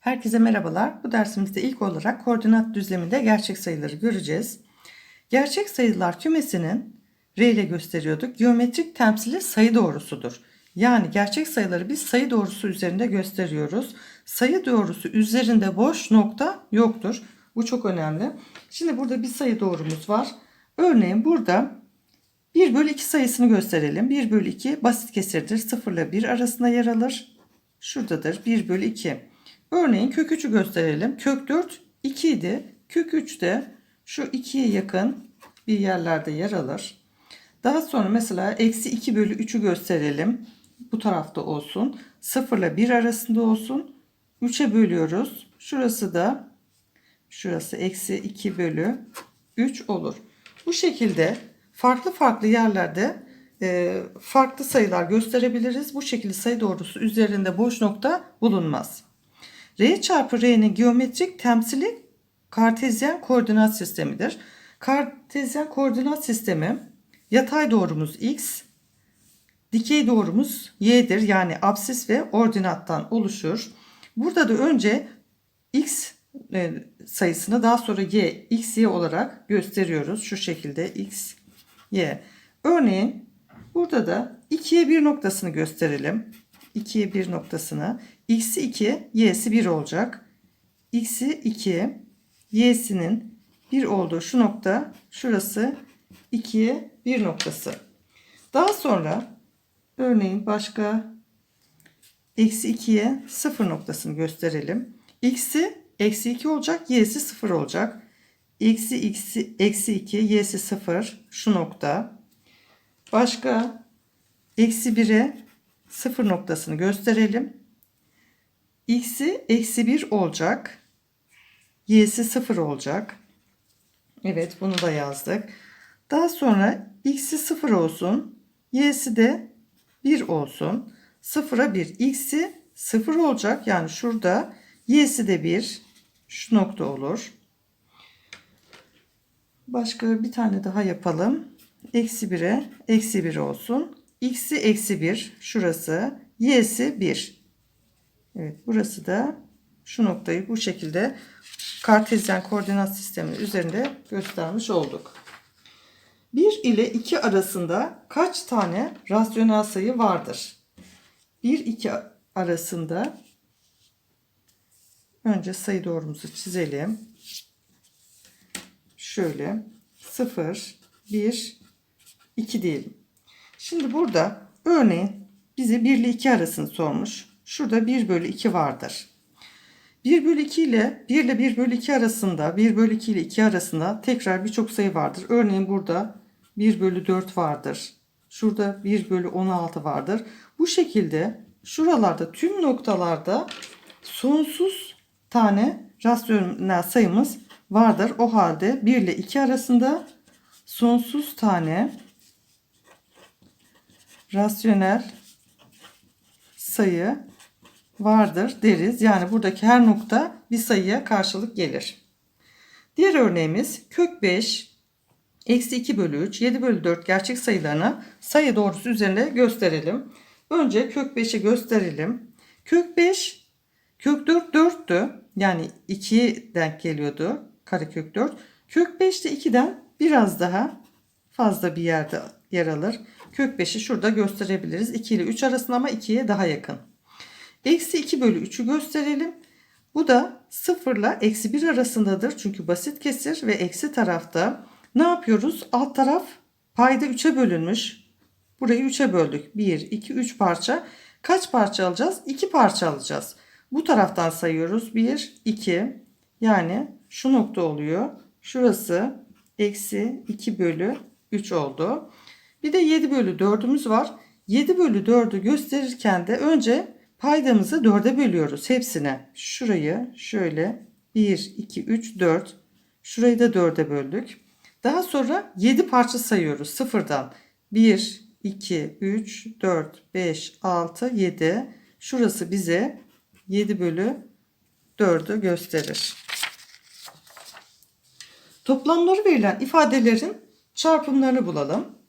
Herkese merhabalar. Bu dersimizde ilk olarak koordinat düzleminde gerçek sayıları göreceğiz. Gerçek sayılar kümesinin R ile gösteriyorduk. Geometrik temsili sayı doğrusudur. Yani gerçek sayıları biz sayı doğrusu üzerinde gösteriyoruz. Sayı doğrusu üzerinde boş nokta yoktur. Bu çok önemli. Şimdi burada bir sayı doğrumuz var. Örneğin burada 1 bölü 2 sayısını gösterelim. 1 bölü 2 basit kesirdir. 0 ile 1 arasında yer alır. Şuradadır 1 bölü 2. Örneğin kök 3'ü gösterelim. Kök 4 2 idi. Kök 3 de şu 2'ye yakın bir yerlerde yer alır. Daha sonra mesela eksi 2 bölü 3'ü gösterelim. Bu tarafta olsun. 0 ile 1 arasında olsun. 3'e bölüyoruz. Şurası da şurası eksi 2 bölü 3 olur. Bu şekilde farklı farklı yerlerde e, farklı sayılar gösterebiliriz. Bu şekilde sayı doğrusu üzerinde boş nokta bulunmaz. R çarpı R'nin geometrik temsili kartezyen koordinat sistemidir. Kartezyen koordinat sistemi yatay doğrumuz x, dikey doğrumuz y'dir. Yani absis ve ordinattan oluşur. Burada da önce x e, sayısını daha sonra y, x, y olarak gösteriyoruz. Şu şekilde x, y. Örneğin burada da 2'ye 1 noktasını gösterelim. 2'ye 1 noktasını. X'i 2, Y'si 1 olacak. X'i 2, Y'sinin 1 olduğu şu nokta şurası 2'ye 1 noktası. Daha sonra örneğin başka eksi 2'ye 0 noktasını gösterelim. X'i eksi 2 olacak, Y'si 0 olacak. X'i x'i eksi 2, Y'si 0 şu nokta. Başka eksi 1'e 0 noktasını gösterelim. X'i eksi 1 olacak. Y'si 0 olacak. Evet bunu da yazdık. Daha sonra X'i 0 olsun. Y'si de 1 olsun. 0'a 1. X'i 0 olacak. Yani şurada. Y'si de 1. Şu nokta olur. Başka bir tane daha yapalım. Eksi 1'e eksi 1 olsun. X'i eksi 1. Şurası. Y'si 1. Evet burası da şu noktayı bu şekilde kartezyen koordinat sistemi üzerinde göstermiş olduk. 1 ile 2 arasında kaç tane rasyonel sayı vardır? 1-2 arasında önce sayı doğrumuzu çizelim. Şöyle 0, 1, 2 diyelim. Şimdi burada örneğin bize 1 ile 2 arasını sormuş. Şurada 1 bölü 2 vardır. 1 bölü 2 ile 1 ile 1 bölü 2 arasında 1 bölü 2 ile 2 arasında tekrar birçok sayı vardır. Örneğin burada 1 bölü 4 vardır. Şurada 1 bölü 16 vardır. Bu şekilde şuralarda tüm noktalarda sonsuz tane rasyonel sayımız vardır. O halde 1 ile 2 arasında sonsuz tane rasyonel sayı vardır deriz. Yani buradaki her nokta bir sayıya karşılık gelir. Diğer örneğimiz kök 5 eksi 2 bölü 3 7 bölü 4 gerçek sayılarını sayı doğrusu üzerinde gösterelim. Önce kök 5'i gösterelim. Kök 5 kök 4 4'tü. Yani 2'ye denk geliyordu. Karekök 4. Kök 5 de 2'den biraz daha fazla bir yerde yer alır. Kök 5'i şurada gösterebiliriz. 2 ile 3 arasında ama 2'ye daha yakın. Eksi 2 bölü 3'ü gösterelim. Bu da 0 ile eksi 1 arasındadır. Çünkü basit kesir ve eksi tarafta ne yapıyoruz? Alt taraf payda 3'e bölünmüş. Burayı 3'e böldük. 1, 2, 3 parça. Kaç parça alacağız? 2 parça alacağız. Bu taraftan sayıyoruz. 1, 2. Yani şu nokta oluyor. Şurası eksi 2 bölü 3 oldu. Bir de 7 bölü 4'ümüz var. 7 bölü 4'ü gösterirken de önce paydamızı 4'e bölüyoruz hepsine. Şurayı şöyle 1, 2, 3, 4. Şurayı da 4'e böldük. Daha sonra 7 parça sayıyoruz sıfırdan. 1, 2, 3, 4, 5, 6, 7. Şurası bize 7 bölü 4'ü gösterir. Toplamları verilen ifadelerin çarpımlarını bulalım.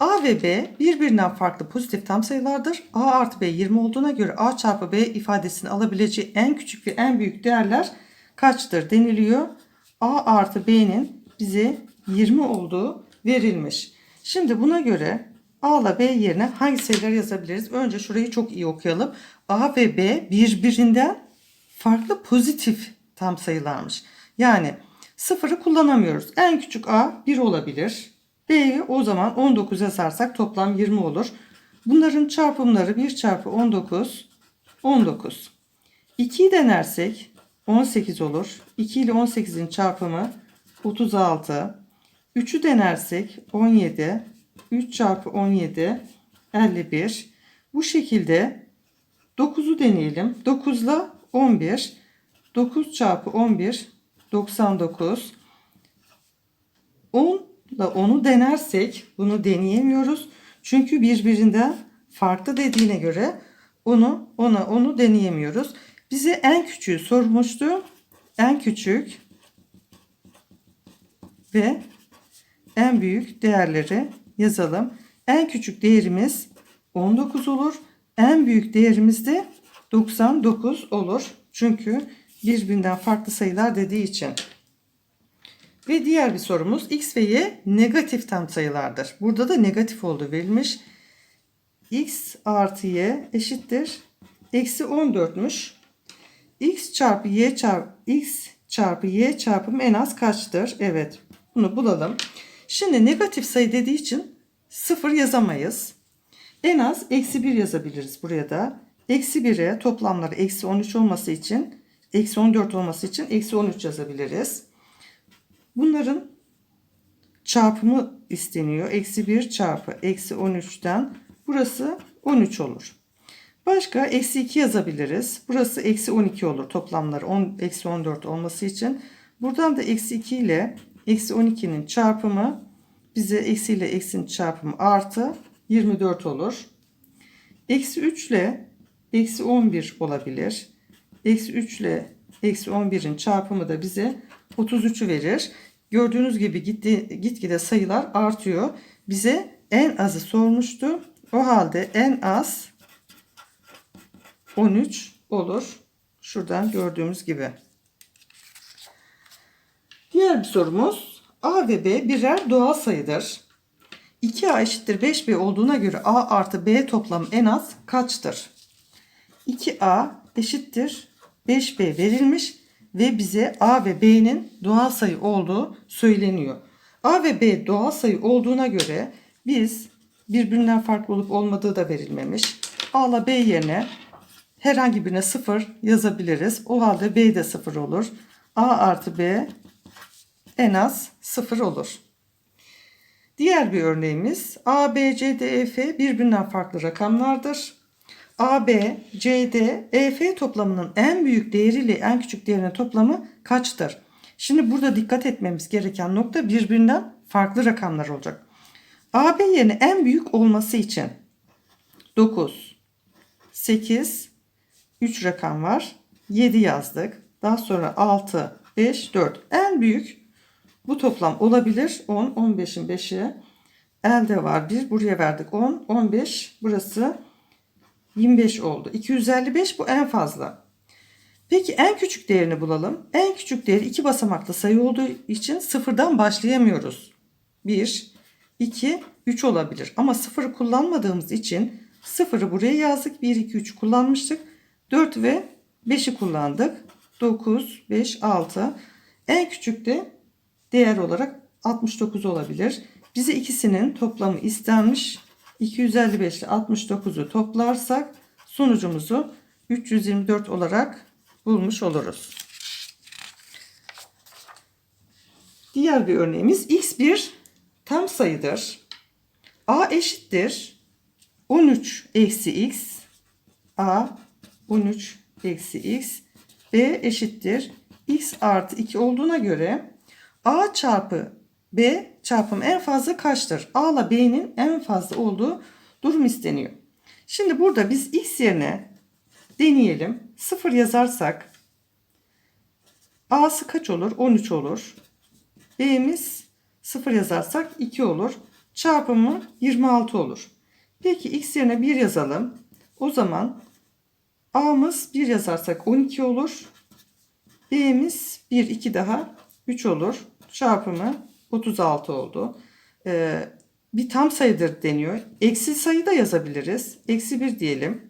A ve B birbirinden farklı pozitif tam sayılardır. A artı B 20 olduğuna göre A çarpı B ifadesini alabileceği en küçük ve en büyük değerler kaçtır deniliyor. A artı B'nin bize 20 olduğu verilmiş. Şimdi buna göre A ile B yerine hangi sayılar yazabiliriz? Önce şurayı çok iyi okuyalım. A ve B birbirinden farklı pozitif tam sayılarmış. Yani sıfırı kullanamıyoruz. En küçük A 1 olabilir. B'yi o zaman 19 yazarsak toplam 20 olur. Bunların çarpımları 1 çarpı 19 19. 2'yi denersek 18 olur. 2 ile 18'in çarpımı 36. 3'ü denersek 17. 3 çarpı 17 51. Bu şekilde 9'u deneyelim. 9 ile 11. 9 çarpı 11 99. 10 10'u denersek bunu deneyemiyoruz. Çünkü birbirinden farklı dediğine göre onu ona onu deneyemiyoruz. Bize en küçüğü sormuştu. En küçük ve en büyük değerleri yazalım. En küçük değerimiz 19 olur. En büyük değerimiz de 99 olur. Çünkü birbirinden farklı sayılar dediği için. Ve diğer bir sorumuz x ve y negatif tam sayılardır. Burada da negatif olduğu verilmiş. x artı y eşittir. Eksi 14'müş. x çarpı y çarpı x çarpı y çarpımı en az kaçtır? Evet bunu bulalım. Şimdi negatif sayı dediği için 0 yazamayız. En az eksi 1 yazabiliriz buraya da. Eksi 1'e toplamları eksi 13 olması için eksi 14 olması için eksi 13 yazabiliriz. Bunların çarpımı isteniyor. Eksi 1 çarpı eksi 13'ten burası 13 olur. Başka eksi 2 yazabiliriz. Burası eksi 12 olur toplamları 10, eksi 14 olması için. Buradan da eksi 2 ile eksi 12'nin çarpımı bize eksi ile eksinin çarpımı artı 24 olur. Eksi 3 ile eksi 11 olabilir. Eksi 3 ile eksi 11'in çarpımı da bize 33'ü verir. Gördüğünüz gibi gitti, gitgide sayılar artıyor. Bize en azı sormuştu. O halde en az 13 olur. Şuradan gördüğümüz gibi. Diğer bir sorumuz. A ve B birer doğal sayıdır. 2A eşittir 5B olduğuna göre A artı B toplamı en az kaçtır? 2A eşittir 5B verilmiş ve bize A ve B'nin doğal sayı olduğu söyleniyor. A ve B doğal sayı olduğuna göre biz birbirinden farklı olup olmadığı da verilmemiş. A ile B yerine herhangi birine 0 yazabiliriz. O halde B de 0 olur. A artı B en az 0 olur. Diğer bir örneğimiz A, B, C, D, E, F birbirinden farklı rakamlardır. A, B, C, D, E, F toplamının en büyük değeriyle en küçük değerinin toplamı kaçtır? Şimdi burada dikkat etmemiz gereken nokta birbirinden farklı rakamlar olacak. A, B yerine en büyük olması için 9, 8, 3 rakam var. 7 yazdık. Daha sonra 6, 5, 4. En büyük bu toplam olabilir. 10, 15'in 5'i elde var. 1 buraya verdik 10, 15 burası 25 oldu. 255 bu en fazla. Peki en küçük değerini bulalım. En küçük değeri iki basamaklı sayı olduğu için sıfırdan başlayamıyoruz. 1, 2, 3 olabilir. Ama sıfırı kullanmadığımız için sıfırı buraya yazdık. 1, 2, 3 kullanmıştık. 4 ve 5'i kullandık. 9, 5, 6. En küçük de değer olarak 69 olabilir. Bize ikisinin toplamı istenmiş. 255 ile 69'u toplarsak sonucumuzu 324 olarak bulmuş oluruz. Diğer bir örneğimiz x bir tam sayıdır. a eşittir 13 eksi x a 13 eksi x b eşittir x artı 2 olduğuna göre a çarpı b çarpım en fazla kaçtır? a ile b'nin en fazla olduğu durum isteniyor. Şimdi burada biz x yerine deneyelim. 0 yazarsak a'sı kaç olur? 13 olur. b'miz 0 yazarsak 2 olur. çarpımı 26 olur. Peki x yerine 1 yazalım. O zaman a'mız 1 yazarsak 12 olur. b'miz 1 2 daha 3 olur. Çarpımı 36 oldu. Ee, bir tam sayıdır deniyor. Eksi sayı da yazabiliriz. Eksi 1 diyelim.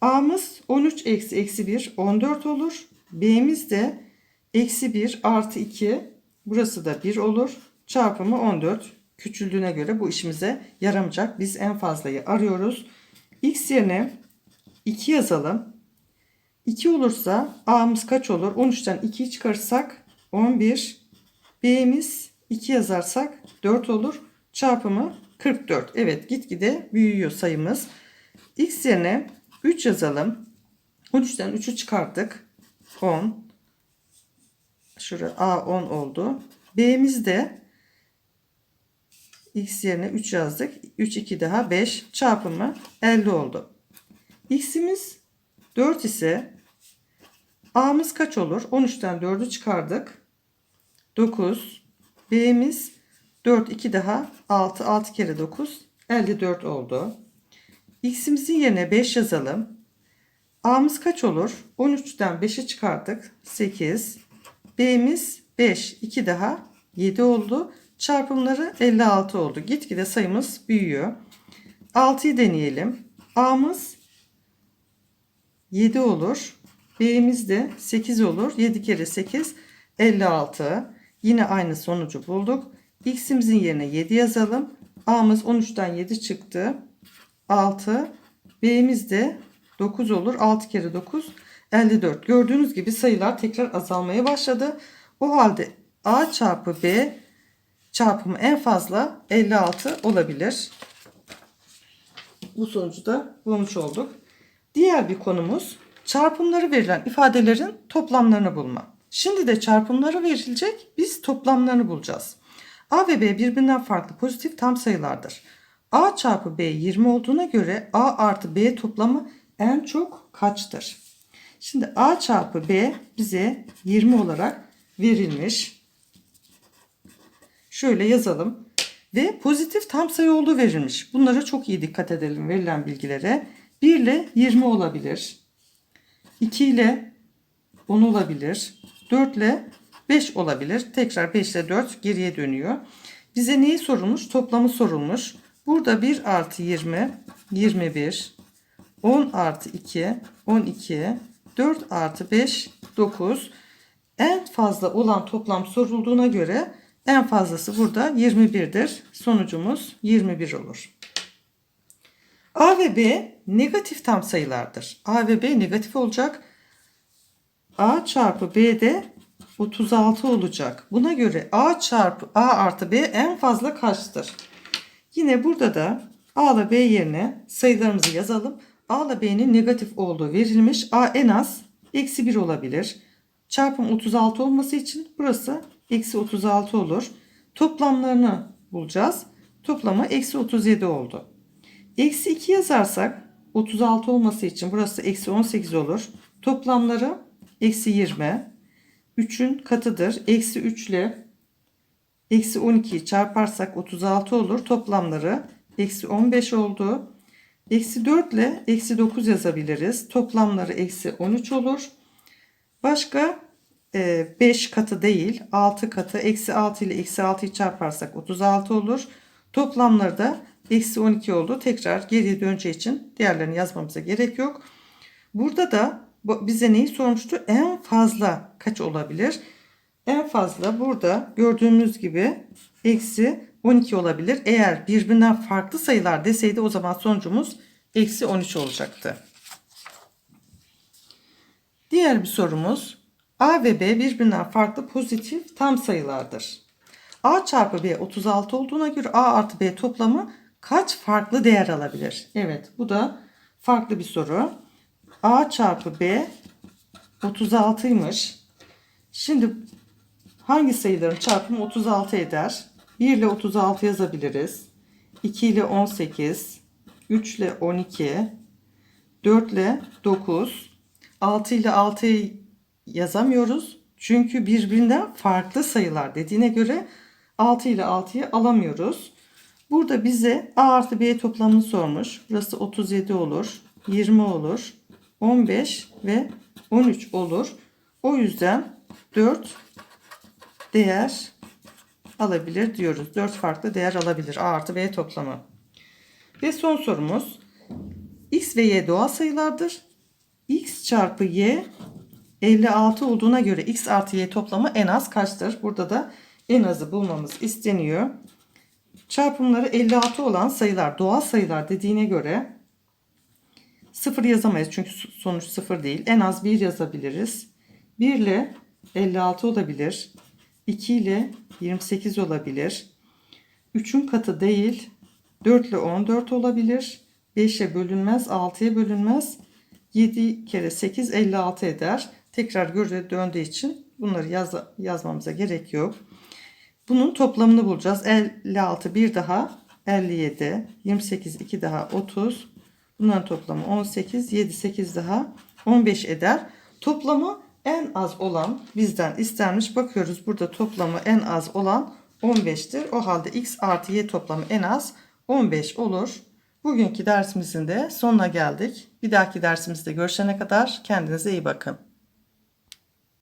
A'mız 13 eksi eksi 1 14 olur. B'miz de eksi 1 artı 2 burası da 1 olur. Çarpımı 14 küçüldüğüne göre bu işimize yaramayacak. Biz en fazlayı arıyoruz. X yerine 2 yazalım. 2 olursa A'mız kaç olur? 13'ten 2'yi çıkarırsak 11. B'miz 2 yazarsak 4 olur. Çarpımı 44. Evet gitgide büyüyor sayımız. X yerine 3 yazalım. 13'ten 3'ü çıkarttık. 10. Şurada A 10 oldu. B'miz de X yerine 3 yazdık. 3 2 daha 5 çarpımı 50 oldu. X'imiz 4 ise A'mız kaç olur? 13'ten 4'ü çıkardık. 9. B'miz 4 2 daha 6 6 kere 9 54 oldu. X'imizin yerine 5 yazalım. A'mız kaç olur? 13'ten 5'i çıkardık. 8. B'miz 5. 2 daha 7 oldu. Çarpımları 56 oldu. Gitgide sayımız büyüyor. 6'yı deneyelim. A'mız 7 olur. B'miz de 8 olur. 7 kere 8 56. Yine aynı sonucu bulduk. X'imizin yerine 7 yazalım. A'mız 13'ten 7 çıktı. 6. B'miz de 9 olur. 6 kere 9 54. Gördüğünüz gibi sayılar tekrar azalmaya başladı. O halde A çarpı B çarpımı en fazla 56 olabilir. Bu sonucu da bulmuş olduk. Diğer bir konumuz çarpımları verilen ifadelerin toplamlarını bulma. Şimdi de çarpımları verilecek biz toplamlarını bulacağız. A ve B birbirinden farklı pozitif tam sayılardır. A çarpı B 20 olduğuna göre A artı B toplamı en çok kaçtır? Şimdi A çarpı B bize 20 olarak verilmiş. Şöyle yazalım. Ve pozitif tam sayı olduğu verilmiş. Bunlara çok iyi dikkat edelim verilen bilgilere. 1 ile 20 olabilir. 2 ile 10 olabilir. 4 ile 5 olabilir. Tekrar 5 ile 4 geriye dönüyor. Bize neyi sorulmuş? Toplamı sorulmuş. Burada 1 artı 20, 21, 10 artı 2, 12, 4 artı 5, 9. En fazla olan toplam sorulduğuna göre en fazlası burada 21'dir. Sonucumuz 21 olur. A ve B negatif tam sayılardır. A ve B negatif olacak. A çarpı B de 36 olacak. Buna göre A çarpı A artı B en fazla kaçtır? Yine burada da A ile B yerine sayılarımızı yazalım. A ile B'nin negatif olduğu verilmiş. A en az eksi 1 olabilir. Çarpım 36 olması için burası eksi 36 olur. Toplamlarını bulacağız. Toplamı eksi 37 oldu. Eksi 2 yazarsak 36 olması için burası eksi 18 olur. Toplamları eksi 20. 3'ün katıdır. Eksi 3 ile eksi 12'yi çarparsak 36 olur. Toplamları eksi 15 oldu. Eksi 4 ile eksi 9 yazabiliriz. Toplamları eksi 13 olur. Başka 5 katı değil 6 katı eksi 6 ile eksi 6'yı çarparsak 36 olur. Toplamları da eksi 12 oldu. Tekrar geriye döneceği için diğerlerini yazmamıza gerek yok. Burada da bize neyi sormuştu? En fazla kaç olabilir? En fazla burada gördüğümüz gibi eksi 12 olabilir. Eğer birbirinden farklı sayılar deseydi o zaman sonucumuz eksi 13 olacaktı. Diğer bir sorumuz A ve B birbirinden farklı pozitif tam sayılardır. A çarpı B 36 olduğuna göre A artı B toplamı kaç farklı değer alabilir? Evet bu da farklı bir soru. A çarpı B 36'ymış. Şimdi hangi sayıların çarpımı 36 eder? 1 ile 36 yazabiliriz. 2 ile 18, 3 ile 12, 4 ile 9, 6 ile 6'yı yazamıyoruz. Çünkü birbirinden farklı sayılar dediğine göre 6 ile 6'yı alamıyoruz. Burada bize A artı B toplamını sormuş. Burası 37 olur, 20 olur, 15 ve 13 olur. O yüzden 4 değer alabilir diyoruz. 4 farklı değer alabilir A artı B toplamı. Ve son sorumuz. X ve Y doğal sayılardır. X çarpı Y 56 olduğuna göre X artı Y toplamı en az kaçtır? Burada da en azı bulmamız isteniyor. Çarpımları 56 olan sayılar doğal sayılar dediğine göre 0 yazamayız çünkü sonuç 0 değil. En az 1 yazabiliriz. 1 ile 56 olabilir. 2 ile 28 olabilir. 3'ün katı değil. 4 ile 14 olabilir. 5'e bölünmez, 6'ya bölünmez. 7 kere 8 56 eder. Tekrar göre döndüğü için bunları yaz, yazmamıza gerek yok. Bunun toplamını bulacağız. 56 bir daha 57, 28 2 daha 30. Bunların toplamı 18, 7 8 daha 15 eder. Toplamı en az olan bizden istenmiş. Bakıyoruz burada toplamı en az olan 15'tir. O halde x artı y toplamı en az 15 olur. Bugünkü dersimizin de sonuna geldik. Bir dahaki dersimizde görüşene kadar kendinize iyi bakın.